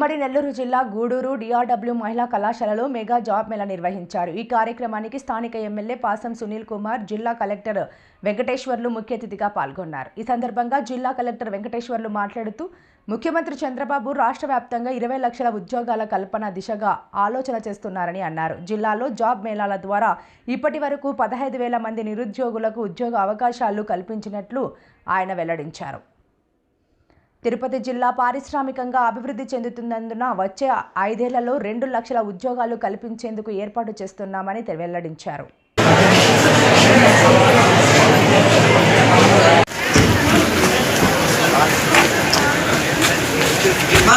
ఉమ్మడి నెల్లూరు జిల్లా గూడూరు డిఆర్డబ్ల్యూ మహిళా కళాశాలలో మెగా జాబ్ మేళా నిర్వహించారు. ఈ కార్యక్రమానికి స్థానిక ఎమ్మెల్యే పాసం సునీల్ కుమార్ జిల్లా కలెక్టర్ వెంకటేశ్వర్లు ముఖ్య అతిథిగా పాల్గొన్నారు. ఈ సందర్భంగా జిల్లా కలెక్టర్ వెంకటేశ్వర్లు మాట్లాడుతూ ముఖ్యమంత్రి చంద్రబాబు రాష్ట్ర వ్యాప్తంగా ఇరవై లక్షల ఉద్యోగాల కల్పన దిశగా ఆలోచన చేస్తున్నారని అన్నారు. జిల్లాలో జాబ్ మేళాల ద్వారా ఇప్పటి వరకు పదహైదు వేల మంది నిరుద్యోగులకు ఉద్యోగ అవకాశాలు కల్పించినట్లు ఆయన వెల్లడించారు. తిరుపతి జిల్లా పారిశ్రామికంగా అభివృద్ధి చెందుతున్నందున వచ్చే ఐదేళ్ళలో రెండు లక్షల ఉద్యోగాలు కల్పించేందుకు ఏర్పాటు చేస్తున్నామని వెల్లడించారు. మా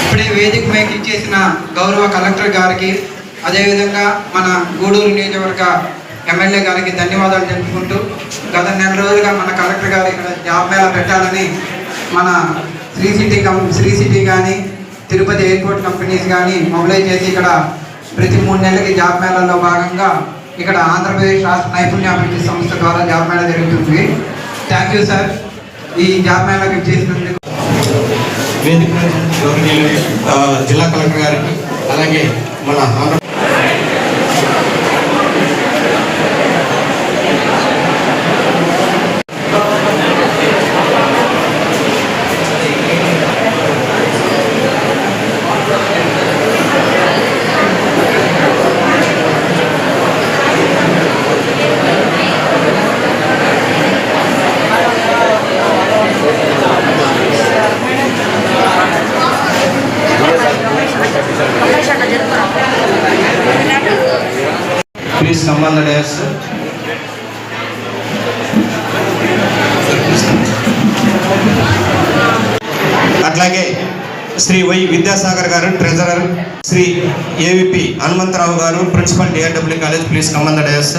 ఇప్పుడే వేదిక పైకి చేసిన గౌరవ కలెక్టర్ గారికి అదేవిధంగా మన గూడూరు నియోజకవర్గ ఎమ్మెల్యే గారికి ధన్యవాదాలు తెలుపుకుంటూ గత నెల రోజులుగా మన కలెక్టర్ గారు ఇక్కడ జాబ్ మేళ పెట్టాలని మన Sri City cum Sri City కానీ తిరుపతి ఎయిర్పోర్ట్ కంపెనీస్ కానీ మొబిలైజ్ చేసి ఇక్కడ ప్రతి మూడు నెలలకి జాబ్ మేళాలో భాగంగా ఇక్కడ ఆంధ్రప్రదేశ్ రాష్ట్ర నైపుణ్యాభివృద్ధి సంస్థ ద్వారా జాబ్ మేళా జరుగుతుంది. థ్యాంక్ యూ సార్ ఈ జాబ్ మేళాకి చేసినందుకు. జిల్లా కలెక్టర్ గారికి అలాగే మన ఆంధ్ర ప్లీజ్ సంబంధ డేస్ అట్లాగే శ్రీ వై విద్యాసాగర్ గారు ట్రెజరర్ శ్రీ ఏవిపి హనుమంతరావు గారు ప్రిన్సిపల్ డిఆర్డబ్ల్యూ కాలేజ్ ప్లీజ్ కమంద డేస్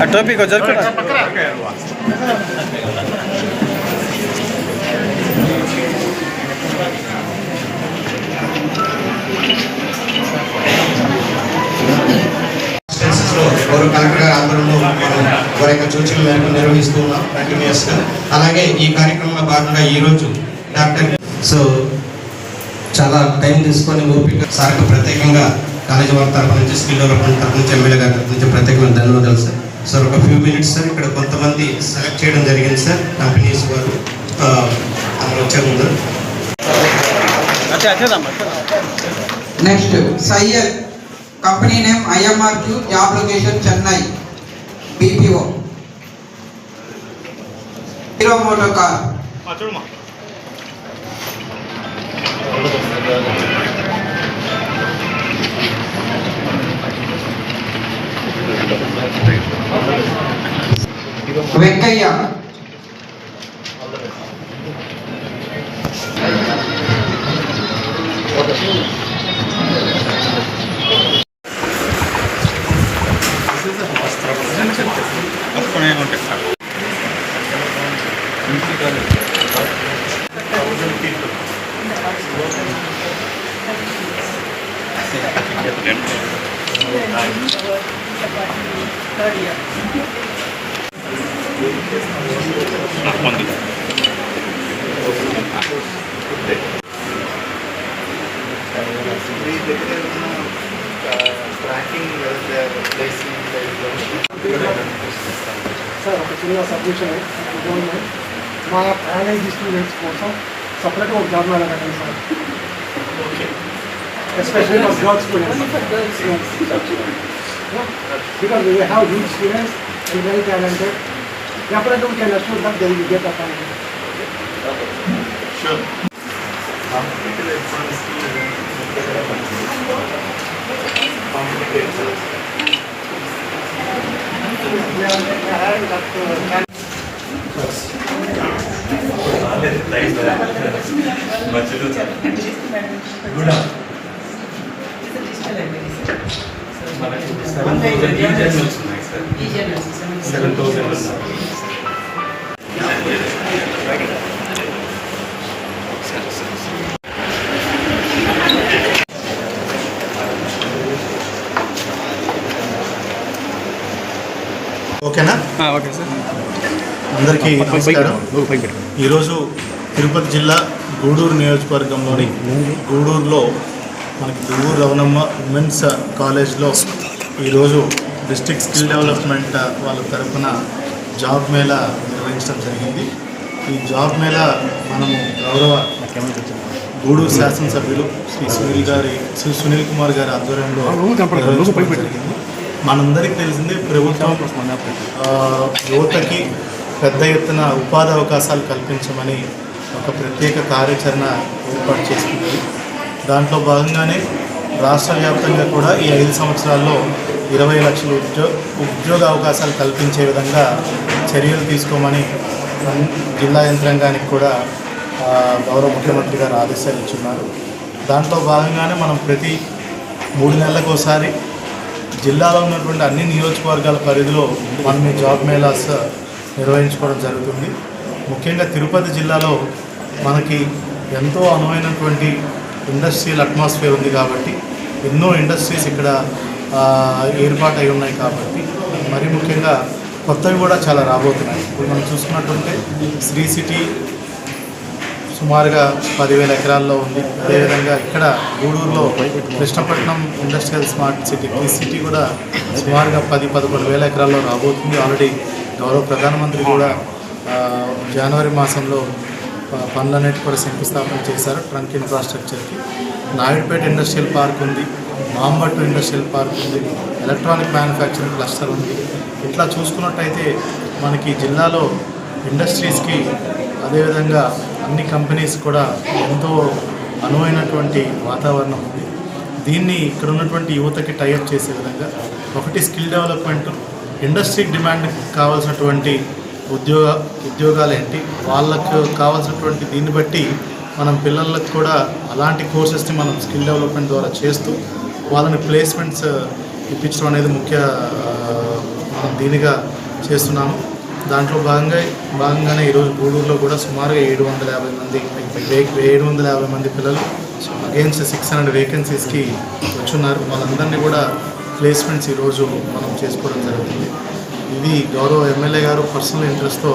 ఆ టోపీ కొంచెం గౌరవ కలెక్టర్ గారి ఆధ్వర్యంలో మనం వారి యొక్క సూచనల మేరకు నిర్వహిస్తూ ఉన్నాం కంటిన్యూస్గా అలాగే ఈ కార్యక్రమంలో భాగంగా ఈ రోజు డాక్టర్ సో చాలా టైం తీసుకొని ఓపిక సార్కు ప్రత్యేకంగా కాలేజీ వారి తరపు నుంచి స్కిల్ డెవలప్మెంట్ తరపు నుంచి ఎమ్మెల్యే గారి తరపు నుంచి ప్రత్యేకమైన ధన్యవాదాలు సార్. సార్ ఒక ఫ్యూ మినిట్స్ సార్. ఇక్కడ కొంతమంది సెలెక్ట్ చేయడం జరిగింది సార్. కంపెనీస్ వారు అందరూ వచ్చే ముందు. Next Syed. company name IMRQ, job location Chennai, BPO. Hero motor car. Venkaya. Tracking placing sir ఒక చిన్న సబ్మిషన్ మా ప్యానేజ్ స్టూడెంట్స్ కోసం సపరేట్గా ఒక జాబ్ మేళ కట్టండి sir especially for girls students because they have good students and very talented. Definitely we can assure that they will get appointed. Sure. Good afternoon. We can assure that they will get appointed ఓకేనా okay sir అందరికీ నమస్కారం ఈరోజు తిరుపతి జిల్లా గూడూరు నియోజకవర్గంలోని గూడూరులో మనకి Gudur Ravanamma women's కాలేజ్లో ఈరోజు డిస్ట్రిక్ట్ స్కిల్ డెవలప్మెంట్ వాళ్ళ తరఫున జాబ్ మేళా నిర్వహించడం జరిగింది. ఈ జాబ్ మేళా మనము గౌరవ గూడూరు శాసనసభ్యులు శ్రీ సునీల్ గారి శ్రీ సునీల్ కుమార్ గారి ఆధ్వర్యంలో జరిగింది. మనందరికీ తెలిసిందే ప్రభుత్వం యువతకి పెద్ద ఎత్తున ఉపాధి అవకాశాలు కల్పించమని ఒక ప్రత్యేక కార్యాచరణ ఏర్పాటు చేసుకుంది దాంట్లో భాగంగానే రాష్ట్ర వ్యాప్తంగా కూడా ఈ ఐదు సంవత్సరాల్లో ఇరవై లక్షల ఉద్యో ఉద్యోగ అవకాశాలు కల్పించే విధంగా చర్యలు తీసుకోమని జిల్లా యంత్రాంగానికి కూడా గౌరవ ముఖ్యమంత్రి గారు ఆదేశాలు ఇచ్చున్నారు దాంట్లో భాగంగానే మనం ప్రతి మూడు నెలలకు ఒకసారి జిల్లాలో ఉన్నటువంటి అన్ని నియోజకవర్గాల పరిధిలో మనం ఈ జాబ్ మేళాస్ నిర్వహించుకోవడం జరుగుతుంది. ముఖ్యంగా తిరుపతి జిల్లాలో మనకి ఎంతో అనువైనటువంటి ఇండస్ట్రియల్ అట్మాస్ఫియర్ ఉంది కాబట్టి ఎన్నో ఇండస్ట్రీస్ ఇక్కడ ఏర్పాటు అయి ఉన్నాయి కాబట్టి మరి ముఖ్యంగా కొత్తవి కూడా చాలా రాబోతున్నాయి. ఇప్పుడు మనం చూసుకున్నట్టుంటే శ్రీ సిటీ సుమారుగా పదివేల ఎకరాల్లో ఉంది. అదేవిధంగా ఇక్కడ గూడూరులో కృష్ణపట్నం ఇండస్ట్రియల్ స్మార్ట్ సిటీ ఈ సిటీ కూడా సుమారుగా పది పదకొండు వేల ఎకరాల్లో రాబోతుంది. ఆల్రెడీ గౌరవ ప్రధానమంత్రి కూడా జనవరి మాసంలో పనులన్నిటి కూడా శంకుస్థాపన చేశారు ట్రంక్ ఇన్ఫ్రాస్ట్రక్చర్కి. నాయుడుపేట ఇండస్ట్రియల్ పార్క్ ఉంది మాంబట్టు ఇండస్ట్రియల్ పార్క్ ఉంది ఎలక్ట్రానిక్ మ్యానుఫ్యాక్చరింగ్ క్లస్టర్ ఉంది. ఇట్లా చూసుకున్నట్టయితే మనకి జిల్లాలో ఇండస్ట్రీస్కి అదేవిధంగా అన్ని కంపెనీస్ కూడా ఎంతో అనువైనటువంటి వాతావరణం ఉంది. దీన్ని ఇక్కడ ఉన్నటువంటి యువతకి టైఅప్ చేసే విధంగా ఒకటి స్కిల్ డెవలప్మెంట్ ఇండస్ట్రీకి డిమాండ్ కావాల్సినటువంటి ఉద్యోగ ఉద్యోగాలు ఏంటి వాళ్ళకు కావాల్సినటువంటి దీన్ని బట్టి మనం పిల్లలకు కూడా అలాంటి కోర్సెస్ని మనం స్కిల్ డెవలప్మెంట్ ద్వారా చేస్తూ వాళ్ళని ప్లేస్మెంట్స్ ఇప్పించడం అనేది ముఖ్య మనం దీనిగా చేస్తున్నాము. దాంట్లో భాగంగా భాగంగానే ఈరోజు గూడూరులో కూడా సుమారుగా ఏడు వందల యాభై మంది ఏడు వందల యాభై మంది పిల్లలు అగేన్స్ట్ సిక్స్ హండ్రెడ్ వేకెన్సీస్కి వచ్చున్నారు. వాళ్ళందరినీ కూడా ప్లేస్మెంట్స్ ఈరోజు మనం చేసుకోవడం జరుగుతుంది. ఇది గౌరవ ఎమ్మెల్యే గారు పర్సనల్ ఇంట్రెస్ట్తో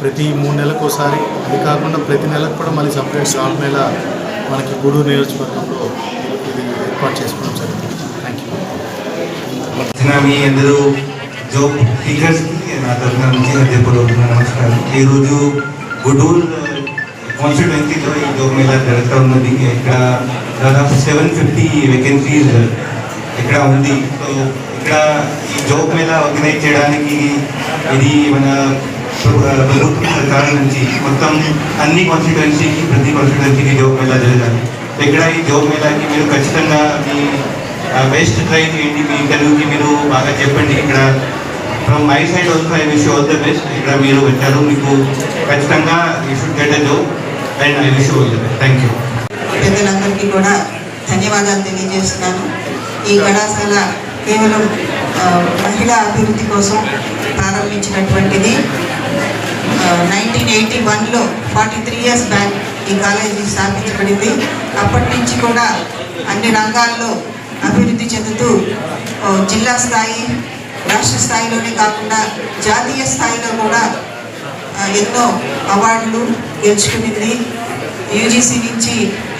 ప్రతి మూడు నెలలకు ఒకసారి. అది కాకుండా ప్రతి నెలకు కూడా మళ్ళీ సపరేట్ జాబ్ మేళ మనకి గూడూరు నియోజకవర్గంలో ఇది ఏర్పాటు చేసుకోవడం జరుగుతుంది. థ్యాంక్ యూ వచ్చిన మీ అందరూ జాబ్ టీచర్స్కి నా తరఫున నుంచి హృదయపూర్వక నమస్కారం. ఈరోజు గుడూరు కాన్స్టిట్యువెన్సీలో ఈ జాబ్ మేళా జరుగుతూ ఉన్నది. ఇక్కడ దాదాపు సెవెన్ ఫిఫ్టీ వేకెన్సీస్ ఇక్కడ ఉంది. సో ఇక్కడ జోక్ జాబ్ మేళా ఆర్గనైజ్ చేయడానికి ఇది మన ప్ర- ప్రభుత్వ సర్కార్ నుంచి మొత్తం అన్ని కాన్స్టిట్యుయెన్సీకి ప్రతి కాన్స్టిట్యుయెన్సీకి జోక్ మేళా జరగాలి? ఇక్కడ ఈ జాబ్ మేళాకి మీరు ఖచ్చితంగా మీ బెస్ట్ ట్రై చేయండి మీ తెలుగుకి మీరు బాగా చెప్పండి. ఇక్కడ from my side also I wish all the best ఇక్కడ మీరు వచ్చారు మీకు ఖచ్చితంగా you should get a job and I wish all the best thank you పెద్దలందరికీ కూడా ధన్యవాదాలు తెలియజేస్తున్నాను. ఈ కళాశాల కేవలం మహిళా అభివృద్ధి కోసం ప్రారంభించినటువంటిది. నైన్టీన్ ఎయిటీ వన్లో ఫార్టీ త్రీ ఇయర్స్ బ్యాక్ ఈ కాలేజీ స్థాపించబడింది. అప్పటి నుంచి కూడా అన్ని రంగాల్లో అభివృద్ధి చెందుతూ జిల్లా స్థాయి రాష్ట్ర స్థాయిలోనే కాకుండా జాతీయ స్థాయిలో కూడా ఎన్నో అవార్డులు గెలుచుకునింది. యూజీసీ నుంచి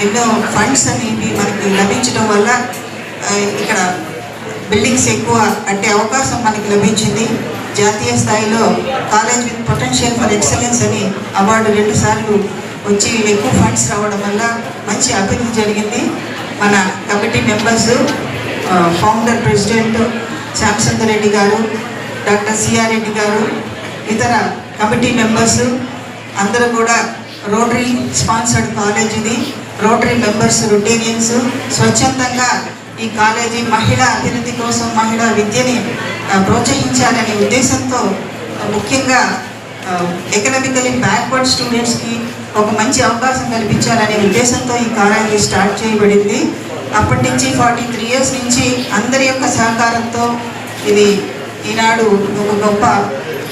ఎన్నో ఫండ్స్ అనేవి మనకి లభించడం వల్ల ఇక్కడ బిల్డింగ్స్ ఎక్కువ కట్టే అవకాశం మనకి లభించింది. జాతీయ స్థాయిలో college with potential for excellence అని అవార్డు రెండు సార్లు వచ్చి ఎక్కువ ఫండ్స్ రావడం వల్ల మంచి అభివృద్ధి జరిగింది. మన committee members founder president Shyamasundar Reddy గారు డాక్టర్ సిఆర్ రెడ్డి గారు ఇతర కమిటీ మెంబర్స్ అందరూ కూడా రోటరీ స్పాన్సర్డ్ కాలేజ్ ఇది రోటరీ మెంబర్స్ రొటేరియన్స్ స్వచ్ఛందంగా ఈ కాలేజీ మహిళా అభివృద్ధి కోసం మహిళా విద్యని ప్రోత్సహించాలనే ఉద్దేశంతో ముఖ్యంగా ఎకనామికలీ బ్యాక్వర్డ్ స్టూడెంట్స్కి ఒక మంచి అవకాశం కల్పించాలనే ఉద్దేశంతో ఈ కాలేజీ స్టార్ట్ చేయబడింది. అప్పటి నుంచి ఫార్టీ త్రీ ఇయర్స్ నుంచి అందరి యొక్క సహకారంతో ఇది ఈనాడు ఒక గొప్ప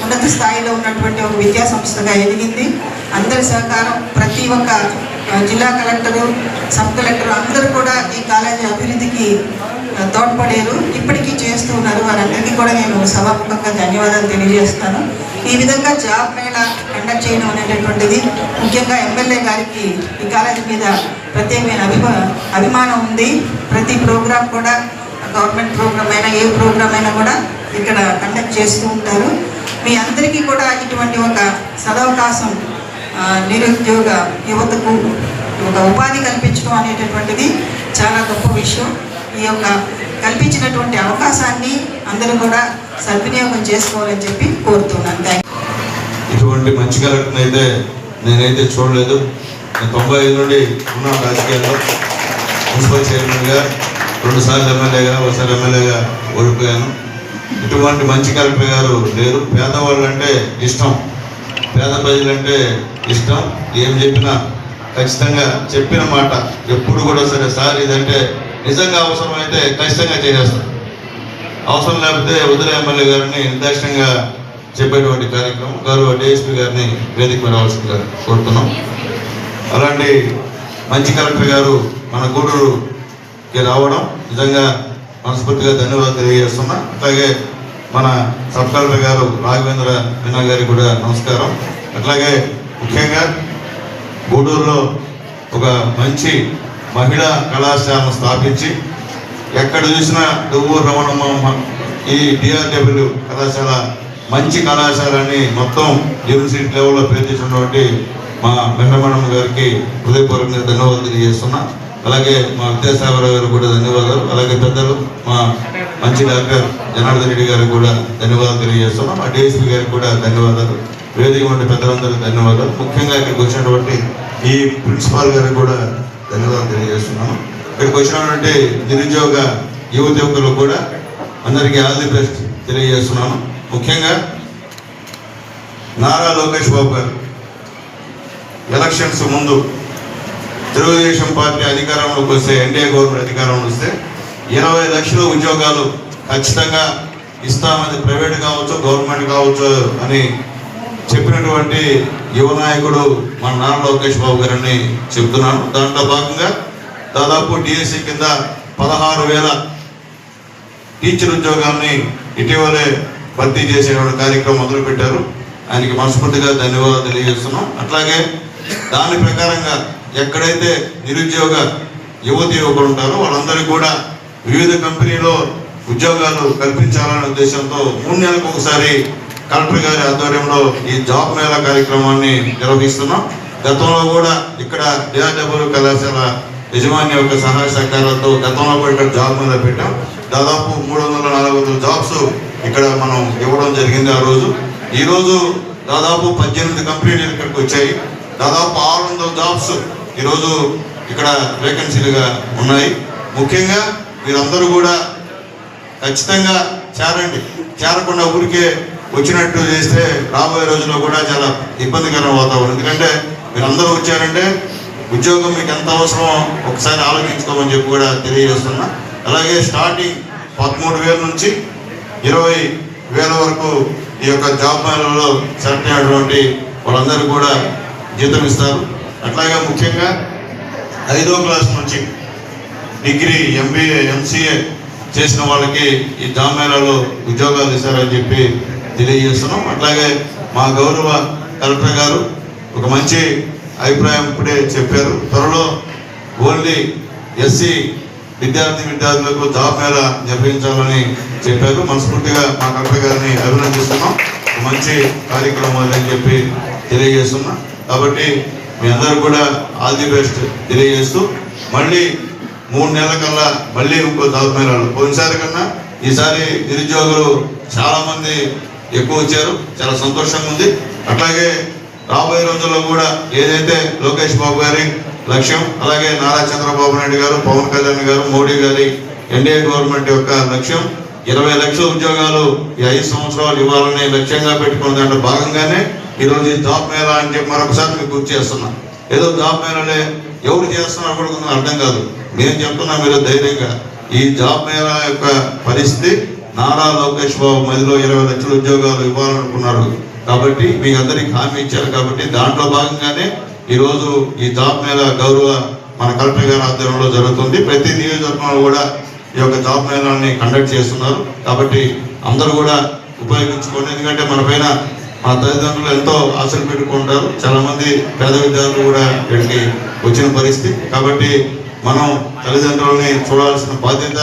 ఉన్నత స్థాయిలో ఉన్నటువంటి ఒక విద్యా సంస్థగా ఎదిగింది. అందరి సహకారం ప్రతి ఒక్క జిల్లా కలెక్టరు సబ్ కలెక్టర్ అందరూ కూడా ఈ కాలేజీ అభివృద్ధికి తోడ్పడారు. ఇప్పటికీ చేస్తూ ఉన్నారు. వారందరికీ కూడా నేను సభాముఖంగా ధన్యవాదాలు తెలియజేస్తాను. ఈ విధంగా జాబ్ మేళ కండక్ట్ చేయడం అనేటటువంటిది ముఖ్యంగా ఎమ్మెల్యే గారికి ఈ కాలేజీ మీద ప్రత్యేకమైన అభిమా అభిమానం ఉంది. ప్రతి ప్రోగ్రాం కూడా గవర్నమెంట్ ప్రోగ్రామ్ అయినా ఏ ప్రోగ్రామ్ అయినా కూడా ఇక్కడ కండక్ట్ చేస్తూ ఉంటారు. మీ అందరికీ కూడా ఇటువంటి ఒక సదవకాశం నిరుద్యోగ యువతకు ఒక ఉపాధి కల్పించడం అనేటటువంటిది చాలా గొప్ప విషయం. ఈ యొక్క కల్పించినటువంటి అవకాశాన్ని అందరూ కూడా సద్వినియోగం చేసుకోవాలని చెప్పి కోరుతున్నాను. థ్యాంక్ ఇటువంటి మంచి కలెక్టర్ అయితే నేనైతే చూడలేదు. నేను తొంభై ఐదు నుండి ఉన్నాను రాజకీయాల్లో మున్సిపల్ చైర్మన్గా రెండు సార్లు ఎమ్మెల్యేగా ఒకసారి ఎమ్మెల్యేగా ఓడిపోయాను. ఇటువంటి మంచి కలెక్టర్ గారు లేరు. పేదవాళ్ళు అంటే ఇష్టం. పేద ప్రజలంటే ఇష్టం? ఏం చెప్పినా? ఖచ్చితంగా చెప్పిన మాట ఎప్పుడు కూడా సరే సార్ ఇదంటే నిజంగా అవసరమైతే ఖచ్చితంగా చేసేస్తాం. అవసరం లేకపోతే ఉదయ ఎమ్మెల్యే గారిని నిర్దాక్షిణ్యంగా చెప్పేటువంటి కార్యక్రమం గౌరవ డిఎస్పీ గారిని వేదిక మీద రావాల్సిందిగా కోరుతున్నాం. అలాంటి మంచి కలెక్టర్ గారు మన గూడూరుకి రావడం నిజంగా మనస్ఫూర్తిగా ధన్యవాదాలు తెలియజేస్తున్నా. అట్లాగే మన సబ్ కలెక్టర్ గారు రాఘవేంద్ర మీనా గారికి కూడా నమస్కారం. అట్లాగే ముఖ్యంగా గూడూరులో ఒక మంచి మహిళా కళాశాలను స్థాపించి ఎక్కడ చూసినా దువ్వూరు రమణమ్మ ఈ డిఆర్డబ్ల్యూ కళాశాల మంచి కళాశాలని మొత్తం యూనివర్సిటీ లెవెల్లో పేర్చేసినటువంటి మా వెంకటరమణమ్మ గారికి హృదయపూర్వకంగా ధన్యవాదాలు తెలియజేస్తున్నా. అలాగే మా విద్యాసాగరరావు గారు కూడా ధన్యవాదాలు. అలాగే పెద్దలు మా మంచి డాక్టర్ జనార్దన్ రెడ్డి గారికి కూడా ధన్యవాదాలు తెలియజేస్తున్నాం. మా డిఎస్పీ గారికి కూడా ధన్యవాదాలు. వేదిక ఉండే పెద్దలందరికీ ధన్యవాదాలు. ముఖ్యంగా ఇక్కడికి వచ్చినటువంటి ఈ ప్రిన్సిపాల్ గారికి కూడా ధన్యవాదాలు తెలియజేస్తున్నాను. ఇక్కడికి వచ్చినటువంటి నిరుద్యోగ యువత యువకులకు కూడా అందరికీ ఆల్ ది బెస్ట్ తెలియజేస్తున్నాను. ముఖ్యంగా నారా లోకేష్ బాబు గారు ఎలక్షన్స్ ముందు తెలుగుదేశం పార్టీ అధికారంలోకి వస్తే ఎన్డీఏ గవర్నమెంట్ అధికారంలో వస్తే ఇరవై లక్షల ఉద్యోగాలు ఖచ్చితంగా ఇస్తామని ప్రైవేట్ కావచ్చు గవర్నమెంట్ కావచ్చు అని చెప్పినటువంటి యువ నాయకుడు మన నారా లోకేష్ బాబు గారిని చెప్తున్నాను. దాంట్లో భాగంగా దాదాపు డిఎస్సి కింద పదహారు వేల టీచర్ ఉద్యోగాల్ని ఇటీవలే భర్తీ చేసేటువంటి కార్యక్రమం మొదలుపెట్టారు. ఆయనకి మనస్ఫూర్తిగా ధన్యవాదాలు తెలియజేస్తున్నాం. అట్లాగే దాని ప్రకారంగా ఎక్కడైతే నిరుద్యోగ యువతి యువకులు ఉంటారో వాళ్ళందరికీ కూడా వివిధ కంపెనీలో ఉద్యోగాలు కల్పించాలనే ఉద్దేశంతో మూడు నెలలకు ఒకసారి కలెక్టర్ గారి ఆధ్వర్యంలో ఈ జాబ్ మేళా కార్యక్రమాన్ని నిర్వహిస్తున్నాం. గతంలో కూడా ఇక్కడ డిఆర్డబ్ల్యూ కళాశాల యజమాని యొక్క సహాయ సహకారాలతో గతంలో కూడా ఇక్కడ జాబ్ మీద పెట్టాం. దాదాపు మూడు వందల నాలుగు వందల జాబ్స్ ఇక్కడ మనం ఇవ్వడం జరిగింది ఆ రోజు. ఈరోజు దాదాపు పద్దెనిమిది కంపెనీలు ఇక్కడికి వచ్చాయి. దాదాపు ఆరు వందల జాబ్స్ ఈరోజు ఇక్కడ వేకెన్సీలుగా ఉన్నాయి. ముఖ్యంగా మీరందరూ కూడా ఖచ్చితంగా చేరండి. చేరకుండా ఊరికే వచ్చినట్టు చేస్తే రాబోయే రోజుల్లో కూడా చాలా ఇబ్బందికర వాతావరణం. ఎందుకంటే మీరందరూ వచ్చారంటే ఉద్యోగం మీకు ఎంత అవసరమో ఒకసారి ఆలోచించుకోమని చెప్పి కూడా తెలియజేస్తున్నా. అలాగే స్టార్టింగ్ పదమూడు వేల నుంచి ఇరవై వేల వరకు ఈ యొక్క జాబ్ మేళలో సెలెక్ట్ అయినటువంటి వాళ్ళందరూ కూడా జీతం ఇస్తారు. అట్లాగే ముఖ్యంగా ఐదో క్లాస్ నుంచి డిగ్రీ ఎంబీఏ ఎంసీఏ చేసిన వాళ్ళకి ఈ జాబ్ మేళాలో ఉద్యోగాలు ఇస్తారని చెప్పి తెలియజేస్తున్నాం. అట్లాగే మా గౌరవ కలెక్టర్ గారు ఒక మంచి అభిప్రాయం ఇప్పుడే చెప్పారు. త్వరలో ఓన్లీ ఎస్సీ విద్యార్థి విద్యార్థులకు జాబ్ మేళ నిర్వహించాలని చెప్పారు. మనస్ఫూర్తిగా మా కలెక్టర్ గారిని అభినందిస్తున్నాం. మంచి కార్యక్రమాలు అని చెప్పి తెలియజేస్తున్నా. కాబట్టి మీ అందరూ కూడా ఆల్ ది బెస్ట్ తెలియజేస్తూ మళ్ళీ మూడు నెలల కల్లా మళ్ళీ ఇంకో జాబ్ మేళాలు పోయినసారి కన్నా ఈసారి నిరుద్యోగులు చాలామంది ఎక్కువ వచ్చారు. చాలా సంతోషంగా ఉంది. అట్లాగే రాబోయే రోజుల్లో కూడా ఏదైతే లోకేష్ బాబు గారి లక్ష్యం అలాగే నారా చంద్రబాబు నాయుడు గారు పవన్ కళ్యాణ్ గారు మోడీ గారి ఎన్డీఏ గవర్నమెంట్ యొక్క లక్ష్యం ఇరవై లక్షల ఉద్యోగాలు ఈ ఐదు సంవత్సరాలు ఇవ్వాలని లక్ష్యంగా పెట్టుకున్న దాంట్లో భాగంగానే ఈరోజు ఈ జాబ్ మేళా అని చెప్పి మరొకసారి మీకు గుర్తు చేస్తున్నా. ఏదో జాబ్ మేళలే ఎవరు చేస్తున్నారు కూడా కొంచెం అర్థం కాదు. నేను చెప్తున్నా మీరు ధైర్యంగా. ఈ జాబ్ మేళా యొక్క పరిస్థితి నారా లోకేష్ బాబు మదిలో ఇరవై లక్షల ఉద్యోగాలు ఇవ్వాలనుకున్నారు. కాబట్టి మీ అందరికి హామీ ఇచ్చారు. కాబట్టి దాంట్లో భాగంగానే ఈరోజు ఈ జాబ్ మేళా గౌరవ మన కలెక్టర్ గారి ఆధ్వర్యంలో జరుగుతుంది. ప్రతి నియోజకవర్గంలో కూడా ఈ యొక్క జాబ్ మేళాన్ని కండక్ట్ చేస్తున్నారు. కాబట్టి అందరూ కూడా ఉపయోగించుకోండి. ఎందుకంటే మన పైన మా తల్లిదండ్రులు ఎంతో ఆశలు పెట్టుకుంటారు. చాలామంది పేద విద్యార్థులు కూడా ఇక్కడికి వచ్చిన పరిస్థితి. కాబట్టి మనం తల్లిదండ్రులని చూడాల్సిన బాధ్యత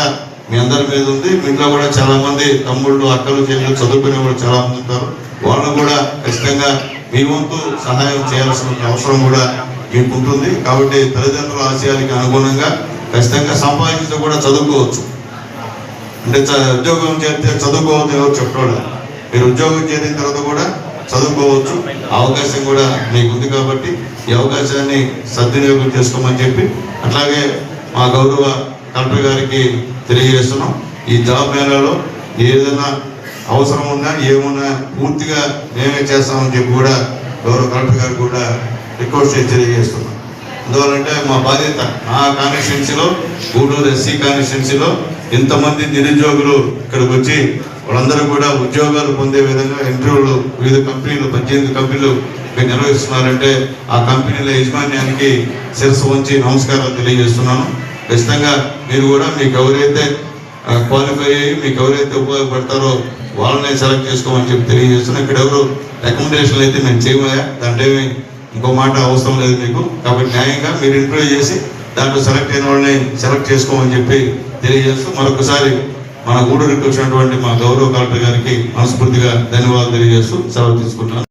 మీ అందరి మీద ఉంది. మీ ఇంట్లో కూడా చాలా మంది తమ్ముళ్ళు అక్కలు చెల్లెలు చదువుకునే వాళ్ళు చాలా మంది ఉంటారు. వాళ్ళు కూడా ఖచ్చితంగా మీ వంతు సహాయం చేయాల్సిన అవసరం కూడా మీకు ఉంటుంది కాబట్టి తల్లిదండ్రుల ఆశయాలకి అనుగుణంగా ఖచ్చితంగా సంపాదించి కూడా చదువుకోవచ్చు. అంటే చ- ఉద్యోగం చేస్తే చదువుకోవద్దు ఎవరు చెప్పడం. మీరు ఉద్యోగం చేరిన తర్వాత కూడా చదువుకోవచ్చు. అవకాశం కూడా మీకు ఉంది కాబట్టి ఈ అవకాశాన్ని సద్వినియోగం చేసుకోమని చెప్పి అట్లాగే మా గౌరవ కలెక్టర్ గారికి తెలియజేస్తున్నాం. ఈ జాబ్ మేళాలో ఏదైనా అవసరం ఉన్నా ఏమున్నా పూర్తిగా మేమే చేస్తామని చెప్పి కూడా గౌరవ కలెక్టర్ గారు కూడా రిక్వెస్ట్ చేసి తెలియజేస్తున్నాం. ఎందువల్లంటే మా బాధ్యత ఆ కాన్స్టిట్యున్సీలో గూడూరు ఎస్సీ కాన్స్టిట్యున్సీలో ఇంతమంది నిరుద్యోగులు ఇక్కడికి వచ్చి వాళ్ళందరూ కూడా ఉద్యోగాలు పొందే విధంగా ఇంటర్వ్యూలు వివిధ కంపెనీలు పద్దెనిమిది కంపెనీలు ఇక్కడ నిర్వహిస్తున్నారంటే ఆ కంపెనీల యజమాన్యానికి శిరస్సు వంచి నమస్కారాలు తెలియజేస్తున్నాను. ఖచ్చితంగా మీరు కూడా మీకు ఎవరైతే క్వాలిఫై అయ్యి మీకు ఎవరైతే ఉపయోగపడతారో వాళ్ళని సెలెక్ట్ చేసుకోమని చెప్పి తెలియజేస్తున్నాం. ఇక్కడ ఎవరు రికమెండేషన్లు అయితే మేము చేయమయ్యా? దాంట్లో ఏమి ఇంకో మాట అవసరం లేదు మీకు. కాబట్టి న్యాయంగా మీరు ఇంటర్వ్యూ చేసి దాంట్లో సెలెక్ట్ అయిన వాళ్ళని సెలెక్ట్ చేసుకోమని చెప్పి తెలియజేస్తూ మరొకసారి మన గూడూరుకి వచ్చినటువంటి మా గౌరవ కలెక్టర్ గారికి మనస్ఫూర్తిగా ధన్యవాదాలు తెలియజేస్తూ సెలవు తీసుకుంటున్నాను.